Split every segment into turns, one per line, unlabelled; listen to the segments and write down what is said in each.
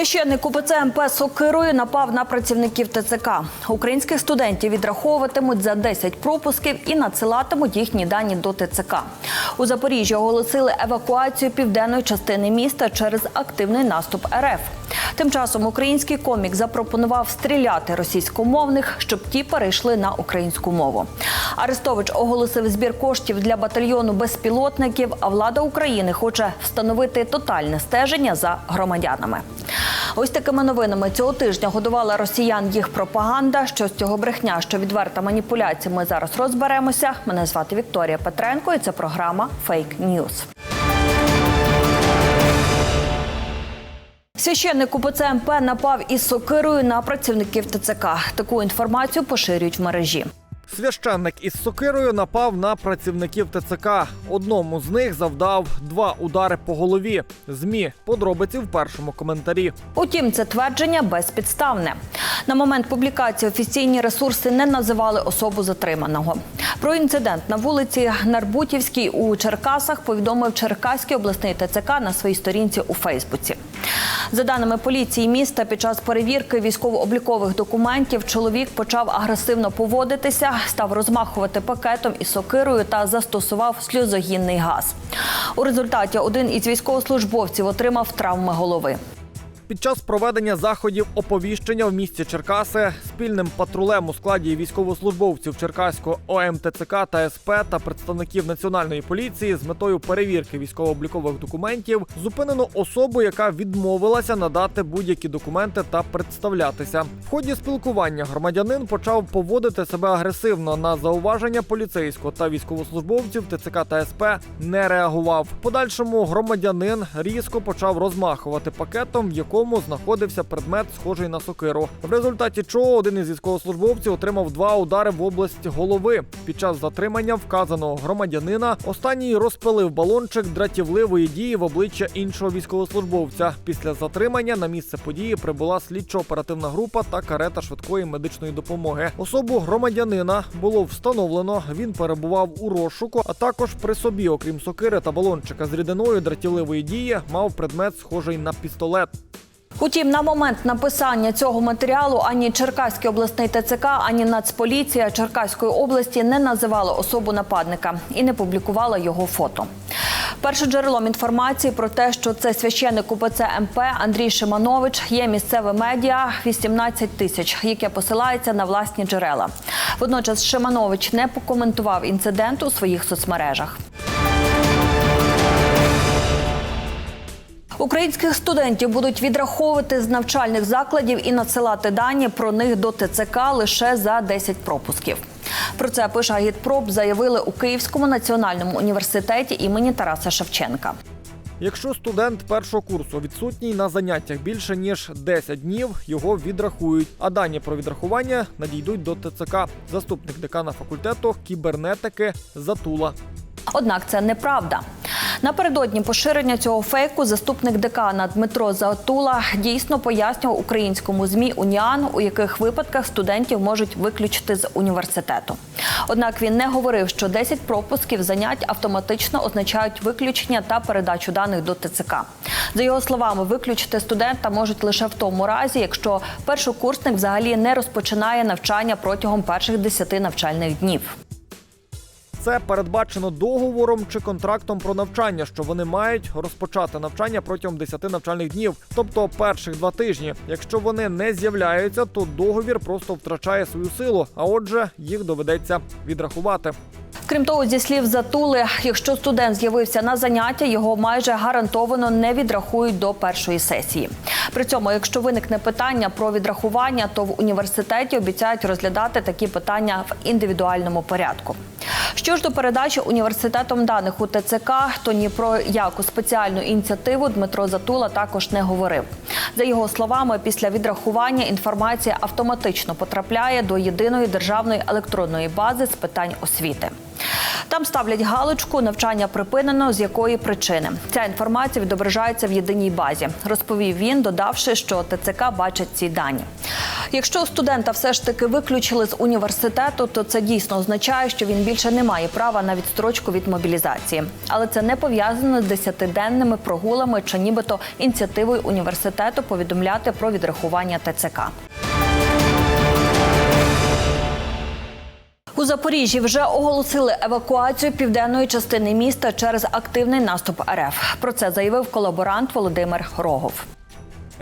Священник УПЦ МП Сокирою напав на працівників ТЦК. Українських студентів відраховуватимуть за 10 пропусків і надсилатимуть їхні дані до ТЦК. У Запоріжжі оголосили евакуацію південної частини міста через активний наступ РФ. Тим часом український комік запропонував стріляти російськомовних, щоб ті перейшли на українську мову. Арестович оголосив збір коштів для батальйону безпілотників. А влада України хоче встановити тотальне стеження за громадянами. Ось такими новинами цього тижня годувала росіян їх пропаганда. Що з цього брехня, що відверта маніпуляція, ми зараз розберемося. Мене звати Вікторія Петренко, і це програма Фейк Ньюз. Священник УПЦ МП напав із сокирою на працівників ТЦК. Таку інформацію поширюють в мережі.
Священник із сокирою напав на працівників ТЦК. Одному з них завдав два удари по голові. Змі подробиці в першому коментарі.
Утім, це твердження безпідставне. На момент публікації офіційні ресурси не називали особу затриманого. Про інцидент на вулиці Нарбутівській у Черкасах повідомив Черкаський обласний ТЦК на своїй сторінці у Фейсбуці. За даними поліції міста, під час перевірки військово-облікових документів чоловік почав агресивно поводитися, став розмахувати пакетом і сокирою та застосував сльозогінний газ. У результаті один із військовослужбовців отримав травми голови.
Під час проведення заходів оповіщення в місті Черкаси спільним патрулем у складі військовослужбовців Черкаського ОМТЦК та СП та представників національної поліції з метою перевірки військово-облікових документів зупинено особу, яка відмовилася надати будь-які документи та представлятися. В ході спілкування громадянин почав поводити себе агресивно на зауваження поліцейського та військовослужбовців ТЦК та СП не реагував. В Подальшому громадянин різко почав розмахувати пакетом, в якому знаходився предмет, схожий на сокиру. В результаті чого один із військовослужбовців отримав два удари в область голови. Під час затримання вказаного громадянина останній розпилив балончик дратівливої дії в обличчя іншого військовослужбовця. Після затримання на місце події прибула слідчо-оперативна група та карета швидкої медичної допомоги. Особу громадянина було встановлено. Він перебував у розшуку, а також при собі, окрім сокири та балончика з рідиною дратівливої дії, мав предмет схожий на пістолет.
Утім, на момент написання цього матеріалу ані Черкаський обласний ТЦК, ані Нацполіція Черкаської області не називали особу нападника і не публікувала його фото. Першоджерелом інформації про те, що це священник УПЦ МП Андрій Шиманович, є місцеве медіа 18 тисяч, яке посилається на власні джерела. Водночас Шиманович не покоментував інцидент у своїх соцмережах. Українських студентів будуть відраховувати з навчальних закладів і надсилати дані про них до ТЦК лише за 10 пропусків. Про це пише Агітпроп заявили у Київському національному університеті імені Тараса Шевченка.
Якщо студент першого курсу відсутній на заняттях більше ніж 10 днів, його відрахують. А дані про відрахування надійдуть до ТЦК. Заступник декана факультету кібернетики Затула.
Однак це неправда. Напередодні поширення цього фейку заступник декана Дмитро Заотула дійсно пояснював українському змі Уніан, у яких випадках студентів можуть виключити з університету. Однак він не говорив, що 10 пропусків занять автоматично означають виключення та передачу даних до ТЦК. За його словами, виключити студента можуть лише в тому разі, якщо першокурсник взагалі не розпочинає навчання протягом перших 10 навчальних днів.
Це передбачено договором чи контрактом про навчання, що вони мають розпочати навчання протягом 10 навчальних днів, тобто перших два тижні. Якщо вони не з'являються, то договір просто втрачає свою силу, а отже, їх доведеться відрахувати.
Крім того, зі слів Затули, якщо студент з'явився на заняття, його майже гарантовано не відрахують до першої сесії. При цьому, якщо виникне питання про відрахування, то в університеті обіцяють розглядати такі питання в індивідуальному порядку. Що ж до передачі університетом даних у ТЦК, то ні про яку спеціальну ініціативу Дмитро Затула також не говорив. За його словами, після відрахування інформація автоматично потрапляє до єдиної державної електронної бази з питань освіти. Там ставлять галочку навчання припинено з якої причини. Ця інформація відображається в єдиній базі. Розповів він, додавши, що ТЦК бачить ці дані. Якщо студента все ж таки виключили з університету, то це дійсно означає, що він більше не має права на відстрочку від мобілізації. Але це не пов'язано з десятиденними прогулами чи нібито ініціативою університету повідомляти про відрахування ТЦК. У Запоріжжі вже оголосили евакуацію південної частини міста через активний наступ РФ. Про це заявив колаборант Володимир Рогов.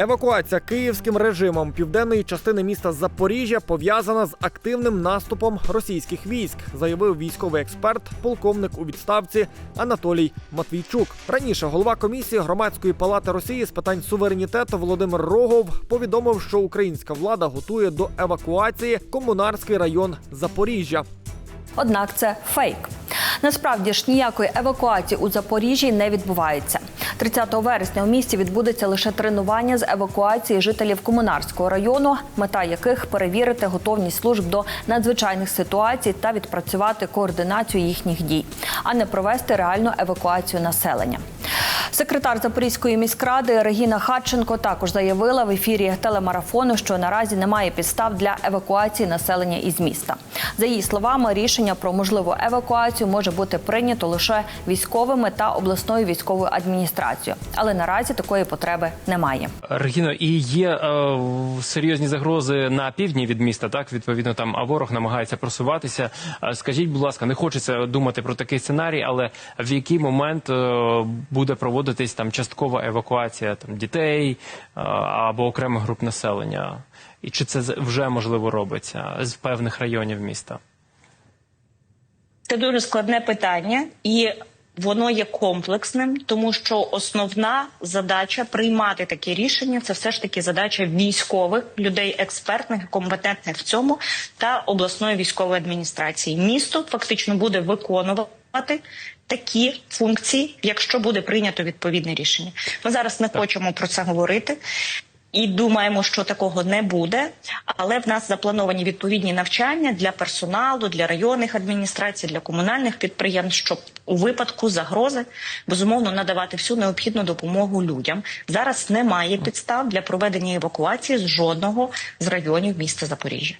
Евакуація київським режимом південної частини міста Запоріжжя пов'язана з активним наступом російських військ, заявив військовий експерт, полковник у відставці Анатолій Матвійчук. Раніше голова комісії громадської палати Росії з питань суверенітету Володимир Рогов повідомив, що українська влада готує до евакуації комунарський район Запоріжжя.
Однак це фейк. Насправді ж ніякої евакуації у Запоріжжі не відбувається. 30 вересня у місті відбудеться лише тренування з евакуації жителів комунарського району, мета яких перевірити готовність служб до надзвичайних ситуацій та відпрацювати координацію їхніх дій, а не провести реальну евакуацію населення. Секретар Запорізької міськради Регіна Хатченко також заявила в ефірі телемарафону, що наразі немає підстав для евакуації населення із міста. За її словами, рішення про можливу евакуацію може бути прийнято лише військовими та обласною військовою адміністрацією, але наразі такої потреби немає.
Регіно, і є е, серйозні загрози на півдні від міста. Так відповідно, там а ворог намагається просуватися. Е, Скажіть, будь ласка, не хочеться думати про такий сценарій, але в який момент е, буде проводитись там часткова евакуація там дітей е, або окремих груп населення? І чи це вже можливо робиться з певних районів міста?
Це дуже складне питання, і воно є комплексним, тому що основна задача приймати такі рішення це все ж таки задача військових людей, експертних, компетентних в цьому та обласної військової адміністрації. Місто фактично буде виконувати. Такі функції, якщо буде прийнято відповідне рішення, ми зараз не хочемо про це говорити. І думаємо, що такого не буде. Але в нас заплановані відповідні навчання для персоналу, для районних адміністрацій, для комунальних підприємств, щоб у випадку загрози безумовно надавати всю необхідну допомогу людям. Зараз немає підстав для проведення евакуації з жодного з районів міста Запоріжжя.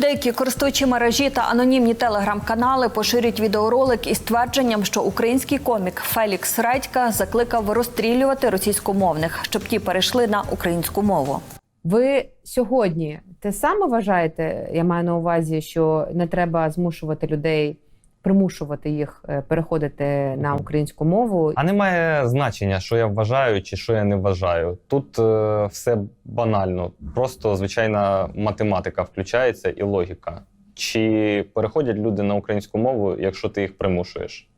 Деякі користувачі мережі та анонімні телеграм-канали поширюють відеоролик із твердженням, що український комік Фелікс Редька закликав розстрілювати російськомовних, щоб ті перейшли на українську мову.
Ви сьогодні те саме вважаєте? Я маю на увазі, що не треба змушувати людей, примушувати їх е, переходити на українську мову.
А немає значення, що я вважаю чи що я не вважаю. Тут е, все банально. Просто звичайна математика включається і логіка. Чи переходять люди на українську мову, якщо ти їх примушуєш?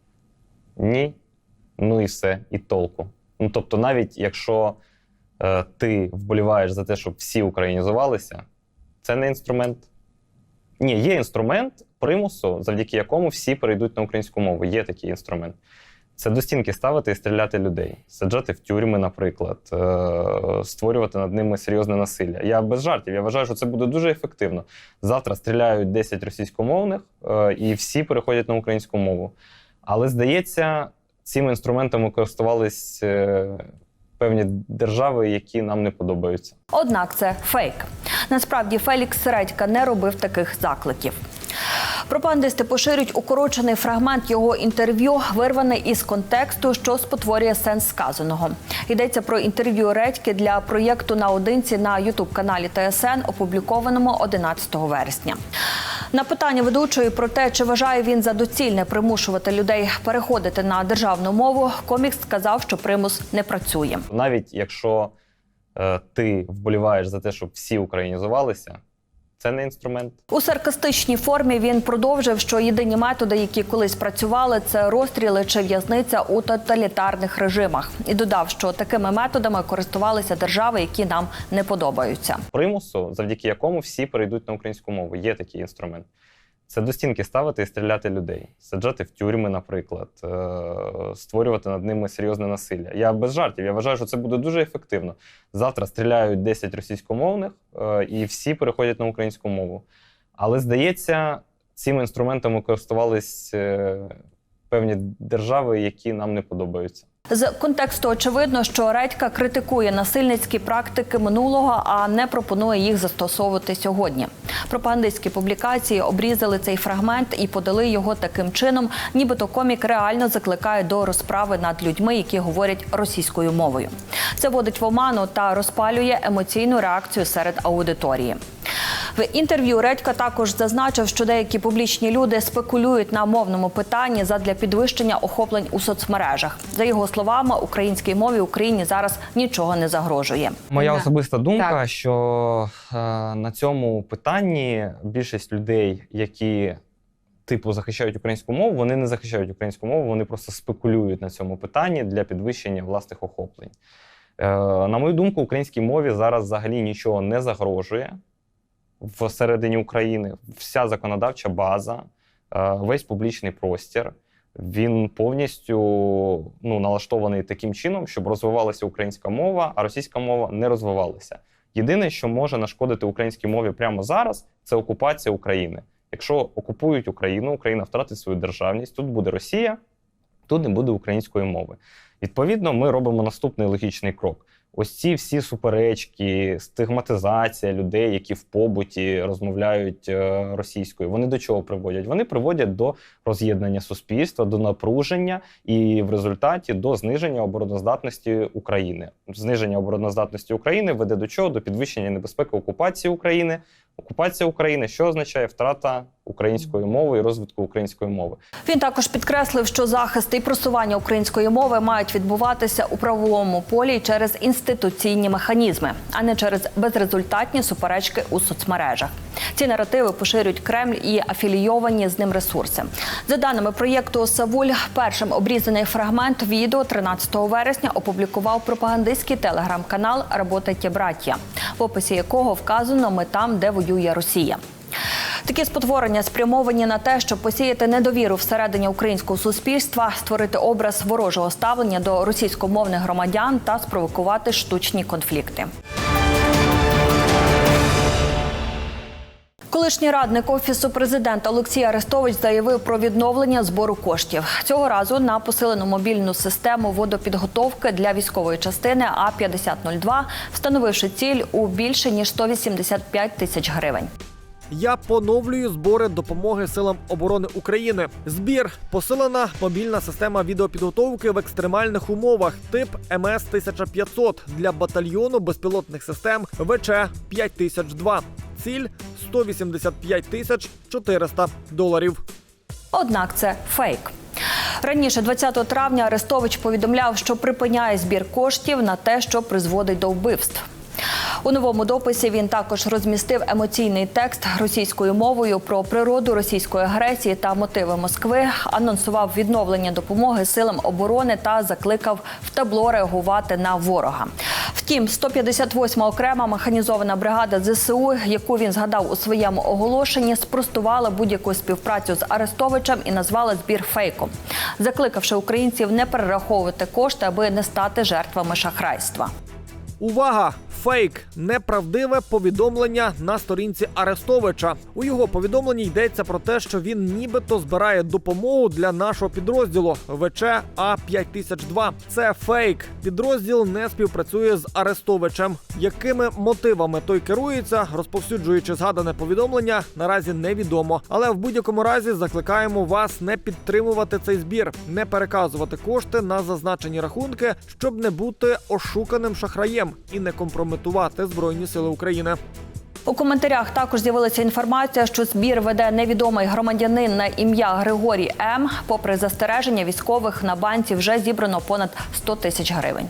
Ні. Ну і все, і толку. Ну тобто, навіть якщо е, ти вболіваєш за те, щоб всі українізувалися, це не інструмент. Ні, є інструмент примусу, завдяки якому всі перейдуть на українську мову. Є такий інструмент. Це до стінки ставити і стріляти людей, саджати в тюрми, наприклад, е, створювати над ними серйозне насилля. Я без жартів. Я вважаю, що це буде дуже ефективно. Завтра стріляють 10 російськомовних, е, і всі переходять на українську мову. Але здається, цими інструментами користувались е, певні держави, які нам не подобаються.
Однак це фейк. Насправді Фелікс Редька не робив таких закликів. Пропагандисти поширюють укорочений фрагмент його інтерв'ю, вирваний із контексту, що спотворює сенс сказаного. Йдеться про інтерв'ю Редьки для проєкту наодинці на ютуб-каналі ТСН, опублікованому 11 вересня. На питання ведучої про те, чи вважає він за доцільне примушувати людей переходити на державну мову, комік сказав, що примус не працює.
Навіть якщо е, ти вболіваєш за те, щоб всі українізувалися, це не інструмент.
У саркастичній формі він продовжив, що єдині методи, які колись працювали, це розстріли чи в'язниця у тоталітарних режимах, і додав, що такими методами користувалися держави, які нам не подобаються.
примусу, завдяки якому всі перейдуть на українську мову. Є такий інструмент. Це до стінки ставити і стріляти людей, саджати в тюрми, наприклад, е, створювати над ними серйозне насилля. Я без жартів. Я вважаю, що це буде дуже ефективно. Завтра стріляють 10 російськомовних, е, і всі переходять на українську мову. Але здається, цими інструментами користувались е, певні держави, які нам не подобаються.
З контексту очевидно, що Редька критикує насильницькі практики минулого, а не пропонує їх застосовувати сьогодні. Пропагандистські публікації обрізали цей фрагмент і подали його таким чином, нібито комік реально закликає до розправи над людьми, які говорять російською мовою. Це вводить в оману та розпалює емоційну реакцію серед аудиторії. В інтерв'ю Редька також зазначив, що деякі публічні люди спекулюють на мовному питанні задля підвищення охоплень у соцмережах. За його словами, українській мові Україні зараз нічого не загрожує.
Моя особиста думка,
Так.
що е, на цьому питанні більшість людей, які типу захищають українську мову, вони не захищають українську мову, вони просто спекулюють на цьому питанні для підвищення власних охоплень. Е, на мою думку, українській мові зараз взагалі нічого не загрожує всередині України. Вся законодавча база, е, весь публічний простір. Він повністю ну, налаштований таким чином, щоб розвивалася українська мова, а російська мова не розвивалася. Єдине, що може нашкодити українській мові прямо зараз, це окупація України. Якщо окупують Україну, Україна втратить свою державність, тут буде Росія, тут не буде української мови. Відповідно, ми робимо наступний логічний крок. Ось ці всі суперечки, стигматизація людей, які в побуті розмовляють е, російською, вони до чого приводять? Вони приводять до роз'єднання суспільства, до напруження і в результаті до зниження обороноздатності України. Зниження обороноздатності України веде до чого? До підвищення небезпеки окупації України. Окупація України, що означає втрата української мови і розвитку української мови.
Він також підкреслив, що захист і просування української мови мають відбуватися у правовому полі через інституційні механізми, а не через безрезультатні суперечки у соцмережах. Ці наративи поширюють Кремль і афілійовані з ним ресурси. За даними проєкту Савуль, першим обрізаний фрагмент відео 13 вересня опублікував пропагандистський телеграм-канал «Работайте, браття», описі якого вказано ми там, де воює Росія. Такі спотворення спрямовані на те, щоб посіяти недовіру всередині українського суспільства, створити образ ворожого ставлення до російськомовних громадян та спровокувати штучні конфлікти. Колишній радник офісу президента Олексій Арестович заявив про відновлення збору коштів цього разу на посилену мобільну систему водопідготовки для військової частини А 5002 встановивши ціль у більше ніж 185 тисяч гривень.
Я поновлюю збори допомоги силам оборони України. Збір посилена мобільна система відеопідготовки в екстремальних умовах тип МС 1500 для батальйону безпілотних систем ВЧ 5002. Ціль 185 тисяч 400 доларів.
Однак це фейк. Раніше, 20 травня, Арестович повідомляв, що припиняє збір коштів на те, що призводить до вбивств. У новому дописі він також розмістив емоційний текст російською мовою про природу російської агресії та мотиви Москви, анонсував відновлення допомоги силам оборони та закликав в табло реагувати на ворога. Втім, 158 окрема механізована бригада ЗСУ, яку він згадав у своєму оголошенні, спростувала будь-яку співпрацю з Арестовичем і назвала збір фейком, закликавши українців не перераховувати кошти, аби не стати жертвами шахрайства.
Увага! Фейк неправдиве повідомлення на сторінці Арестовича. У його повідомленні йдеться про те, що він нібито збирає допомогу для нашого підрозділу ВЧ А 5002 Це фейк. Підрозділ не співпрацює з Арестовичем. Якими мотивами той керується, розповсюджуючи згадане повідомлення, наразі невідомо. Але в будь-якому разі закликаємо вас не підтримувати цей збір, не переказувати кошти на зазначені рахунки, щоб не бути ошуканим шахраєм і не компрометувати збройні сили України.
У коментарях також з'явилася інформація, що збір веде невідомий громадянин на ім'я Григорій М. Попри застереження військових на банці вже зібрано понад 100 тисяч гривень.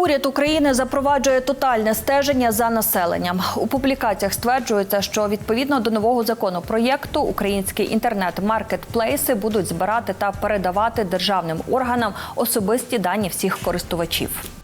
Уряд України запроваджує тотальне стеження за населенням. У публікаціях стверджується, що відповідно до нового законопроєкту українські інтернет-маркетплейси будуть збирати та передавати державним органам особисті дані всіх користувачів.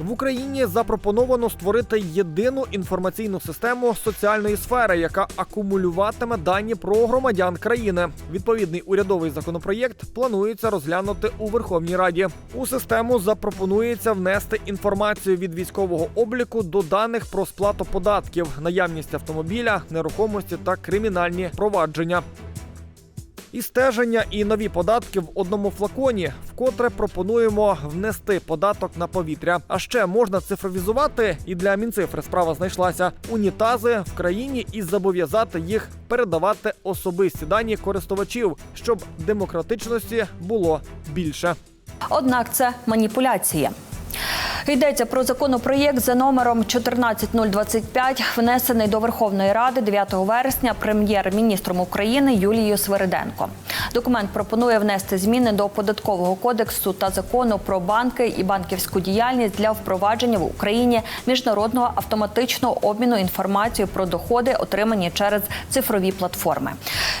В Україні запропоновано створити єдину інформаційну систему соціальної сфери, яка акумулюватиме дані про громадян країни. Відповідний урядовий законопроєкт планується розглянути у Верховній Раді. У систему запропонується внести інформацію від військового обліку до даних про сплату податків, наявність автомобіля, нерухомості та кримінальні провадження. І стеження, і нові податки в одному флаконі. Вкотре пропонуємо внести податок на повітря. А ще можна цифровізувати, і для мінцифри справа знайшлася унітази в країні і зобов'язати їх передавати особисті дані користувачів, щоб демократичності було більше.
Однак це маніпуляції. Йдеться про законопроєкт за номером 14025, внесений до Верховної Ради 9 вересня прем'єр-міністром України Юлією Свириденко. Документ пропонує внести зміни до податкового кодексу та закону про банки і банківську діяльність для впровадження в Україні міжнародного автоматичного обміну інформацією про доходи, отримані через цифрові платформи.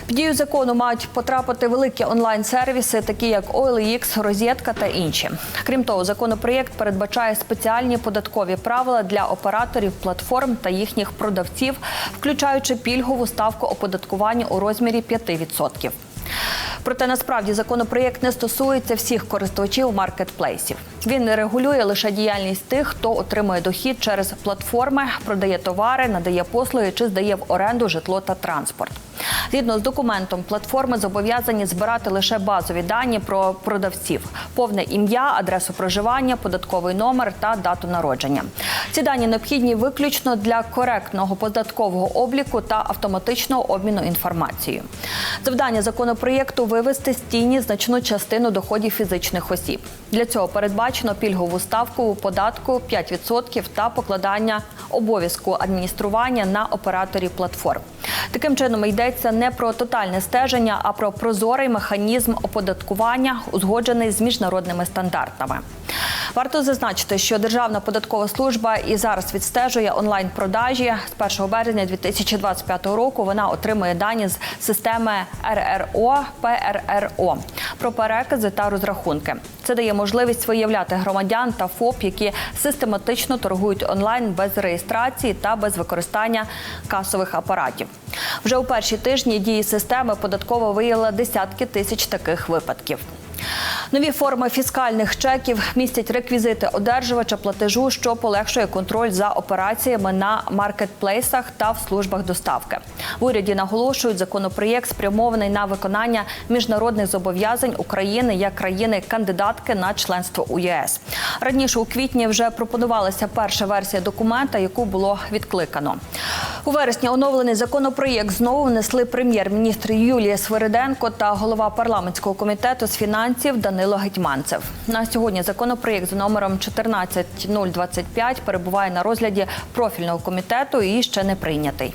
Під дію закону мають потрапити великі онлайн-сервіси, такі як OLX, Розетка та інші. Крім того, законопроєкт передбачає спеціальні податкові правила для операторів платформ та їхніх продавців, включаючи пільгову ставку оподаткування у розмірі 5%. Проте насправді законопроєкт не стосується всіх користувачів маркетплейсів. Він регулює лише діяльність тих, хто отримує дохід через платформи, продає товари, надає послуги чи здає в оренду житло та транспорт. Згідно з документом, платформи зобов'язані збирати лише базові дані про продавців: повне ім'я, адресу проживання, податковий номер та дату народження. Ці дані необхідні виключно для коректного податкового обліку та автоматичного обміну інформацією. Завдання законопроєкту вивести з тіні значну частину доходів фізичних осіб. Для цього передбачено пільгову ставку у податку 5% та покладання обов'язку адміністрування на операторів платформ. Таким чином йдеться не про тотальне стеження, а про прозорий механізм оподаткування, узгоджений з міжнародними стандартами. Варто зазначити, що Державна податкова служба і зараз відстежує онлайн-продажі. З 1 березня 2025 року вона отримує дані з системи РРО ПРРО про перекази та розрахунки. Це дає можливість виявляти громадян та ФОП, які систематично торгують онлайн без реєстрації та без використання касових апаратів. Вже у перші тижні дії системи податково виявила десятки тисяч таких випадків. Нові форми фіскальних чеків містять реквізити одержувача платежу, що полегшує контроль за операціями на маркетплейсах та в службах доставки. В уряді наголошують, законопроєкт спрямований на виконання міжнародних зобов'язань України як країни-кандидатки на членство у ЄС. Раніше у квітні вже пропонувалася перша версія документа, яку було відкликано. У вересні оновлений законопроєкт знову внесли прем'єр-міністр Юлія Свириденко та голова парламентського комітету з фінансів Данило Гетьманцев. На сьогодні законопроєкт за номером 14025 перебуває на розгляді профільного комітету і ще не прийнятий.